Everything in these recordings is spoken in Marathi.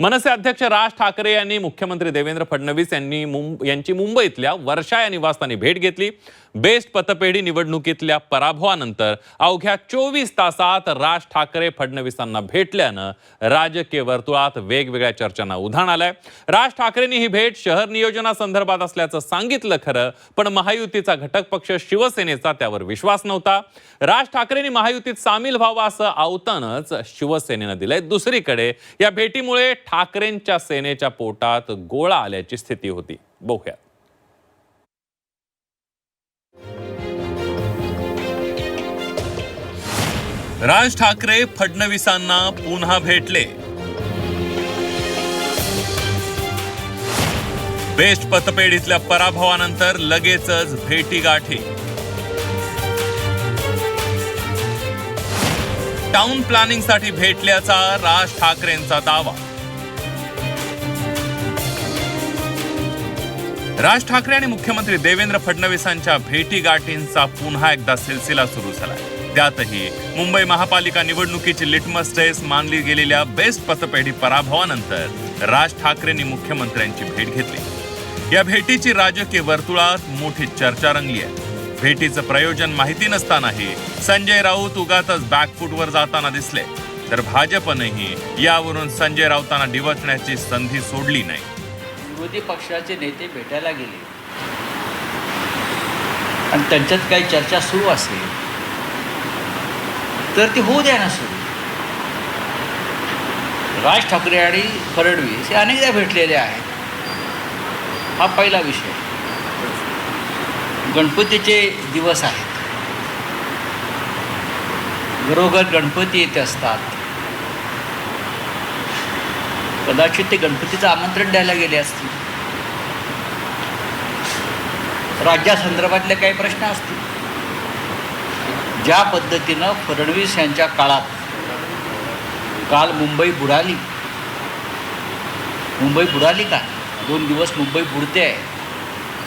मनसे अध्यक्ष राज ठाकरे यांनी मुख्यमंत्री देवेंद्र फडणवीस यांनी मुं- यांची मुंबईतल्या वर्षा या निवासस्थानी भेट घेतली. बेस्ट पतपेढी निवडणुकीतल्या पराभवानंतर अवघ्या चोवीस तासात राज ठाकरे फडणवीसांना भेटल्यानं राजकीय वर्तुळात वेगवेगळ्या चर्चांना उधाण आलंय. राज ठाकरेंनी ही भेट शहर नियोजनासंदर्भात असल्याचं सांगितलं खरं पण महायुतीचा घटक पक्ष शिवसेनेचा त्यावर विश्वास नव्हता. राज ठाकरेंनी महायुतीत सामील व्हावं असं आवतानच शिवसेनेनं दिलंय. दुसरीकडे या भेटीमुळे ठाकरेंच्या सेनेच्या पोटात गोळा आल्याची स्थिती होती. बघूया. राज ठाकरे फडणवीसांना पुन्हा भेटले. बेस्ट पतपेढीतल्या पराभवानंतर लगेचच भेटीगाठी. टाउन प्लॅनिंगसाठी भेटल्याचा राज ठाकरेंचा दावा. राज ठाकरे आणि मुख्यमंत्री देवेंद्र फडणवीसांच्या भेटीगाठींचा पुन्हा एकदा सिलसिला सुरू झाला त्यातही मुंबई महापालिका निवडणुकीची लिटमस टेस्ट मानली गेलेल्या बेस्ट पतपेढी पराभवानंतर राज ठाकरेंनी मुख्यमंत्र्यांची भेट घेतली. या भेटीची राजकीय वर्तुळात मोठी चर्चा रंगली आहे. भेटीचं प्रयोजन माहिती नसतानाही संजय राऊत उगातच बॅकफूटवर जाताना दिसले. तर भाजपनंही यावरून संजय राऊतांना डिवचण्याची संधी सोडली नाही. विरोधी पक्षाचे नेते भेटायला गेले. आणि त्यांच्यात काही चर्चा सुरू असेल तर ते होऊ द्या ना सुरू राज ठाकरे आणि फडणवीस हे अनेकदा भेटलेले आहेत. हा पहिला विषय. गणपतीचे दिवस आहेत. घरोघर गणपती येत असतात. कदाचित ते गणपतीचं आमंत्रण द्यायला गेले असतील. राज्यासंदर्भातले काही प्रश्न असतील. ज्या पद्धतीनं फडणवीस यांच्या काळात काल मुंबई बुडाली. मुंबई बुडाली का? दोन दिवस मुंबई बुडते. आहे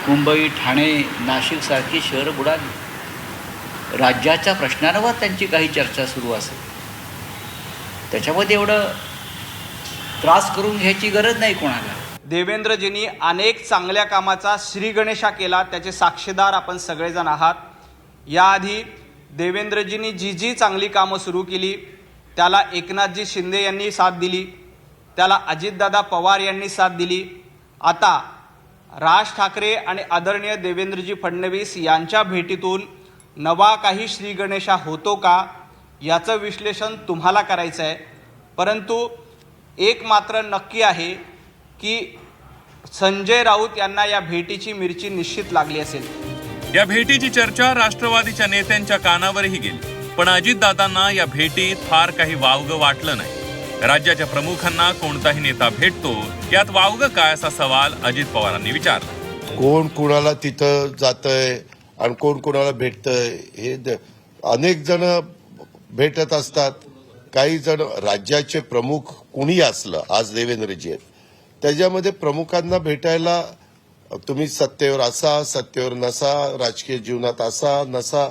मुंबई ठाणे नाशिकसारखी शहरं बुडाली. राज्याच्या प्रश्नांवर त्यांची काही चर्चा सुरू असेल. त्याच्यामध्ये एवढं त्रास करून घ्यायची गरज नाही कोणाला. देवेंद्रजींनी अनेक चांगल्या कामाचा श्रीगणेशा केला त्याचे साक्षीदार आपण सगळेजण आहात. याआधी देवेंद्रजींनी जी जी चांगली कामं सुरू केली त्याला एकनाथजी शिंदे यांनी साथ दिली त्याला अजितदादा पवार यांनी साथ दिली. आता राज ठाकरे आणि आदरणीय देवेंद्रजी फडणवीस यांच्या भेटीतून नवा काही श्रीगणेशा होतो का याचं विश्लेषण तुम्हाला करायचं आहे परंतु एक मात्र नक्की आहे की संजय राऊत यांना या भेटीची मिरची निश्चित लागली असेल. या भेटीची चर्चा राष्ट्रवादीच्या नेत्यांच्या कानावरही गेली. पण अजितदादांना या भेटीत फार काही वावगं वाटलं नाही. राज्याच्या प्रमुखांना कोणताही नेता भेटतो यात वावगं काय असा सवाल अजित पवारांनी विचारला. कोण कोणाला तिथं जातंय आणि कोण कोणाला भेटतंय हे अनेक जण भेटत असतात. काही जण राज्याचे प्रमुख कुणी असलं आज देवेंद्रजी आहेत. त्याच्यामध्ये प्रमुखांना भेटायला तुम्ही सत्तेवर असा सत्तेवर नसा राजकीय जीवनात असा नसा.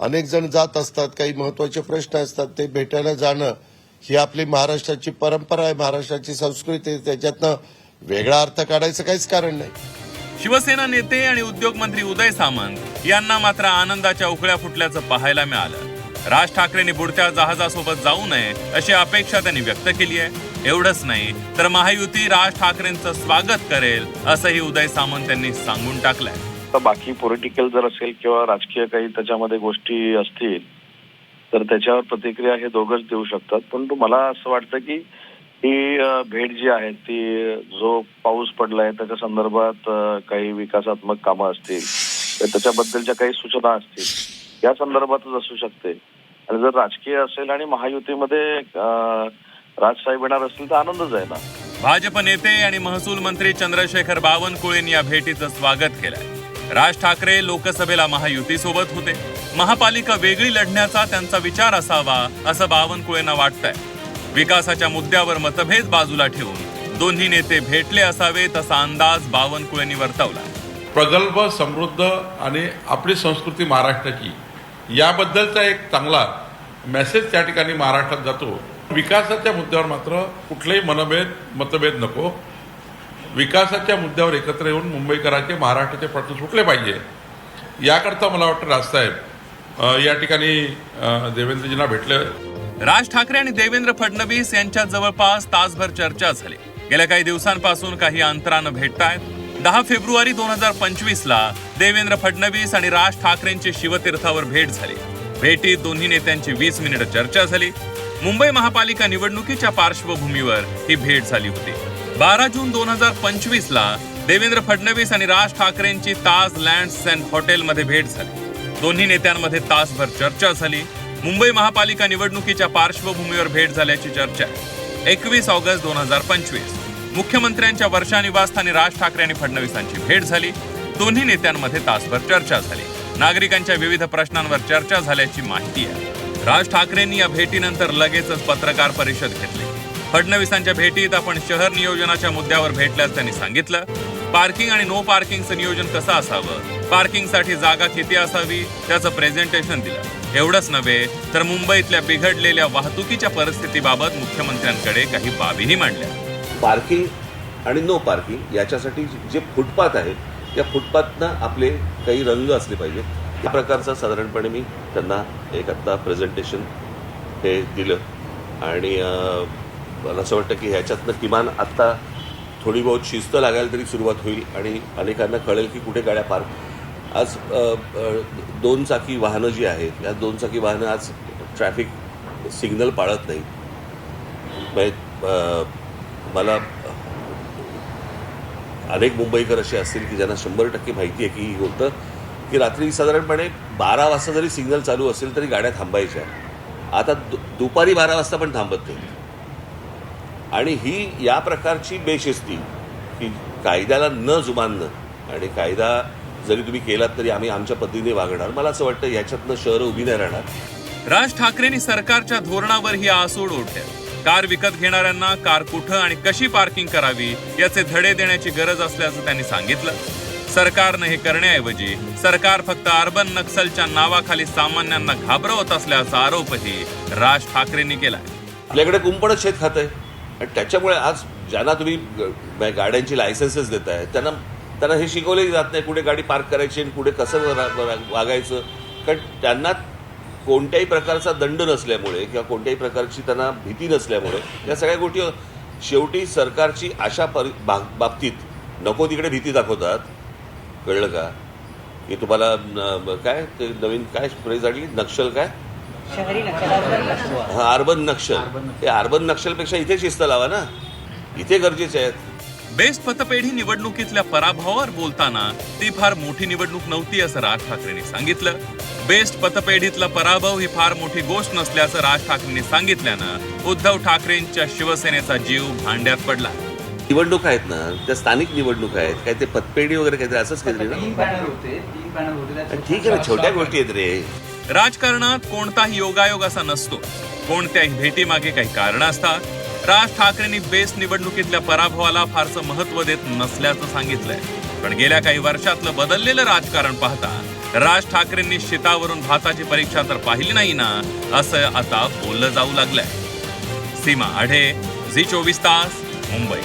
अनेक जण जात असतात काही महत्त्वाचे प्रश्न असतात ते भेटायला जाणं ही आपली महाराष्ट्राची परंपरा आहे महाराष्ट्राची संस्कृती त्याच्यातनं वेगळा अर्थ काढायचं काहीच कारण नाही. शिवसेना नेते आणि उद्योग मंत्री उदय सामंत यांना मात्र आनंदाच्या उकळ्या फुटल्याचं पाहायला मिळालं. राज ठाकरेंनी बुडत्या जहाजासोबत जाऊ नये अशी अपेक्षा त्यांनी व्यक्त केली आहे. एवढंच नाही तर महायुती राज ठाकरेंचं स्वागत करेल असंही उदय सामंत यांनी सांगून टाकलंय. तर बाकी पॉलिटिकल जर असेल किंवा राजकीय काही त्याच्यामध्ये गोष्टी असतील तर त्याच्यावर प्रतिक्रिया हे दोघंच देऊ शकतात. परंतु मला असं वाटतं की ही भेट जी आहे ती जो पाऊस पडलाय त्याच्या संदर्भात काही विकासात्मक कामं असतील तर त्याच्याबद्दलच्या काही सूचना असतील या संदर्भातच असू शकते. आणि जर राजकीय असेल आणि महायुतीमध्ये अ, राजसाहेब येणार असतील तर आनंदच आहे ना भाजप नेते आणि महसूल मंत्री चंद्रशेखर बावनकुळेंनी या भेटीचं स्वागत केलंय. राज ठाकरे लोकसभेला महायुतीसोबत होते. महापालिका वेगळी लढण्याचा त्यांचा विचार असावा असं बावनकुळेंना वाटतंय. विकासाच्या मुद्द्यावर मतभेद बाजूला ठेवून दोन्ही नेते भेटले असावेत असा अंदाज बावनकुळेंनी वर्तवला. प्रगल्भ समृद्ध आणि आपली संस्कृती महाराष्ट्राची याबद्दलचा एक चांगला मेसेज त्या ठिकाणी महाराष्ट्रात जातो. विकासाच्या मुद्द्यावर मात्र कुठलेही मनभेद मतभेद नको. विकासाच्या मुद्द्यावर एकत्र येऊन मुंबईकरांचे महाराष्ट्राचे प्रश्न सुटले पाहिजे. याकरता मला वाटतं राजसाहेब या ठिकाणी देवेंद्रजींना भेटले. राज ठाकरे आणि देवेंद्र फडणवीस यांच्या जवळपास तासभर चर्चा झाली. गेल्या काही दिवसांपासून काही अंतरानं भेटतायत. दहा फेब्रुवारी दोन हजार पंचवीस ला देवेंद्र फडणवीस आणि राज ठाकरेंची शिवतीर्थावर भेट झाली. भेटीत दोन्ही नेत्यांची वीस मिनिट चर्चा झाली. मुंबई महापालिका निवडणुकीच्या पार्श्वभूमीवर ही भेट झाली होती. बारा जून दोन हजार पंचवीस ला देवेंद्र फडणवीस आणि राज ठाकरेंची ताज लँड्स अँड हॉटेलमध्ये भेट झाली. दोन्ही नेत्यांमध्ये तासभर चर्चा झाली. मुंबई महापालिका निवडणुकीच्या पार्श्वभूमीवर भेट झाल्याची चर्चा. आहे एकवीस ऑगस्ट दोन हजार पंचवीस. मुख्यमंत्र्यांच्या वर्षा निवासस्थानी राज ठाकरे आणि फडणवीसांची भेट झाली. दोन्ही नेत्यांमध्ये तासभर चर्चा झाली. नागरिकांच्या विविध प्रश्नांवर चर्चा झाल्याची माहिती आहे. राज ठाकरेंनी या भेटीनंतर लगेचच पत्रकार परिषद घेतली. फडणवीसांच्या भेटीत आपण शहर नियोजनाच्या मुद्द्यावर भेटल्यास त्यांनी सांगितलं पार्किंग आणि नो पार्किंगचं नियोजन कसं असावं? पार्किंगसाठी जागा किती असावी? त्याचं प्रेझेंटेशन दिलं. एवढंच नव्हे तर मुंबईतल्या बिघडलेल्या वाहतुकीच्या परिस्थितीबाबत मुख्यमंत्र्यांकडे काही बाबीही मांडल्या. पार्किंग आणि नो पार्किंग याच्यासाठी जे फुटपाथ आहेत त्या फुटपाथनं आपले काही रंग असले पाहिजे या प्रकारचं साधारणपणे मी त्यांना एक आत्ता प्रेझेंटेशन हे दिलं. आणि मला असं वाटतं की ह्याच्यातनं किमान आत्ता थोडी बहुत शिस्त लागायला तरी सुरुवात होईल आणि अनेकांना कळेल की कुठे गाड्या पार्क. आज दोन चाकी वाहनं जी आहेत या दोन चाकी वाहनं आज ट्रॅफिक सिग्नल पाळत नाहीत. म्हणजे, मला अनेक मुंबईकर असे असतील की ज्यांना शंभर टक्के माहिती आहे की ही होतं की रात्री साधारणपणे बारा वाजता जरी सिग्नल चालू असेल तरी गाड्या थांबायच्या. आता दु दुपारी बारा वाजता पण थांबत नाही. आणि ही या प्रकारची बेशिस्ती की कायद्याला न जुमानणं आणि कायदा जरी तुम्ही केलात तरी आम्ही आमच्या पद्धतीने वागणार. मला असं वाटतं याच्यातनं शहरं उभी नाही राहणार. राज ठाकरेंनी सरकारच्या धोरणावर ही आसूड ओढल्या कार विकत घेणाऱ्यांना कार कुठं आणि कशी पार्किंग करावी याचे धडे देण्याची गरज असल्याचं त्यांनी सांगितलं. सरकारनं हे करण्याऐवजी सरकार फक्त अर्बन नक्सलच्या नावाखाली सामान्यांना घाबरवत असल्याचा आरोपही राज ठाकरेंनी केलाय. आपल्याकडे कुंपणच शेत खात आहे. आणि त्याच्यामुळे आज ज्यांना तुम्ही गाड्यांची लायसन्सेस देताय त्यांना त्यांना हे शिकवले जात नाही कुठे गाडी पार्क करायची आणि कुठे कसं वागायचं. कारण त्यांना कोणत्याही प्रकारचा दंड नसल्यामुळे किंवा कोणत्याही प्रकारची त्यांना भीती नसल्यामुळे या सगळ्या गोष्टी शेवटी सरकारची अशा परि बा- बाबतीत नको तिकडे भीती दाखवतात. कळलं का? की तुम्हाला काय ते नवीन काय फ्रेज आली? नक्षल काय? हा अर्बन नक्षल. हे अर्बन नक्षलपेक्षा इथे शिस्त लावा ना. इथे गरजेचे आहेत. बेस्ट पतपेढी निवडणुकीतल्या पराभवावर बोलताना ती फार मोठी निवडणूक नव्हती असं राज ठाकरेंनी सांगितलं. बेस्ट पतपेढीतला पराभव ही फार मोठी गोष्ट नसल्याचं राज ठाकरेंनी सांगितल्यानं उद्धव ठाकरेंच्या शिवसेनेचा जीव भांड्यात पडला. निवडणूक आहेत ना त्या स्थानिक निवडणूक आहेत काय ते पतपेढी वगैरे काहीतरी असंच काहीतरी ना? ठीक आहे ना छोट्या गोष्टी आहेत रे. राजकारणात कोणताही योगायोग असा नसतो. कोणत्याही भेटीमागे काही कारण असतात. राज ठाकरेंनी बेस्ट निवडणुकीतल्या पराभवाला फारसं महत्त्व देत नसल्याचं सांगितलंय. पण गेल्या काही वर्षातलं बदललेलं राजकारण पाहता राज ठाकरेंनी शितावरून भाताची परीक्षा तर पाहिली नाही ना असं आता बोललं जाऊ लागलंय. सीमा आढे झी चोवीस तास मुंबई.